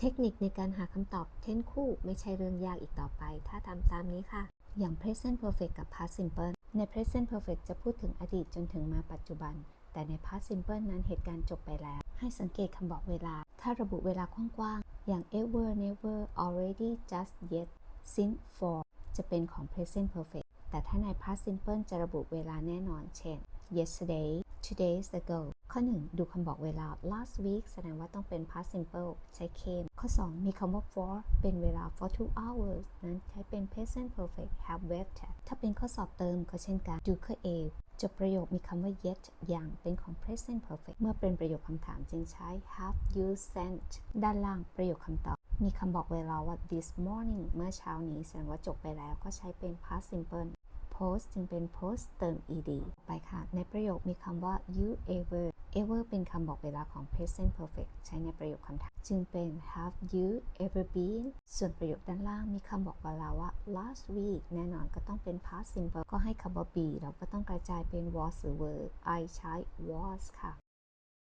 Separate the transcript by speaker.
Speaker 1: เทคนิคในการหาคำตอบเทนคู่ไม่ใช่เรื่องยากอีกต่อไป ถ้าทำตามนี้ค่ะ อย่าง present perfect กับ past simple ใน present perfect จะพูดถึงอดีตจนถึงมาปัจจุบัน แต่ใน past simple นั้นเหตุการณ์จบไปแล้ว ให้สังเกตคำบอกเวลา ถ้าระบุเวลากว้างๆ อย่าง ever never already just yet since for จะเป็นของ present perfect แต่ถ้าใน past simple จะระบุเวลาแน่นอน เช่น yesterday two days ago ข้อ 1 ดูคำบอกเวลา last week แสดงว่าต้องเป็น past simple ใช้ came ข้อ 2 มีคำว่า for เป็นเวลา for two hours นั้นใช้เป็น present perfect have waited ถ้าเป็นข้อสอบเติมก็เช่นกัน do ข้อ A จบประโยคมีคำว่า yet อย่างเป็นของ present perfect เมื่อเป็นประโยคคำถามจึงใช้ have you sent ด้านล่างประโยคคำตอบ มีคำบอกเวลาว่า this morning เมื่อเช้านี้แสดงว่าจบไปแล้วก็ใช้เป็น past simple post จึงเป็น post เติม ed ไปค่ะ ในประโยคมีคำว่า you ever ever เป็นคำบอกเวลาของ present perfect ใช้ในประโยคคำถาม จึงเป็น have you ever been ส่วนประโยคด้านล่างมีคำบอกเวลาว่า last week แน่นอนก็ต้องเป็น past simple ก็ให้คำว่า be เราก็ต้องกระจายเป็น was หรือ were I ใช้ was ค่ะ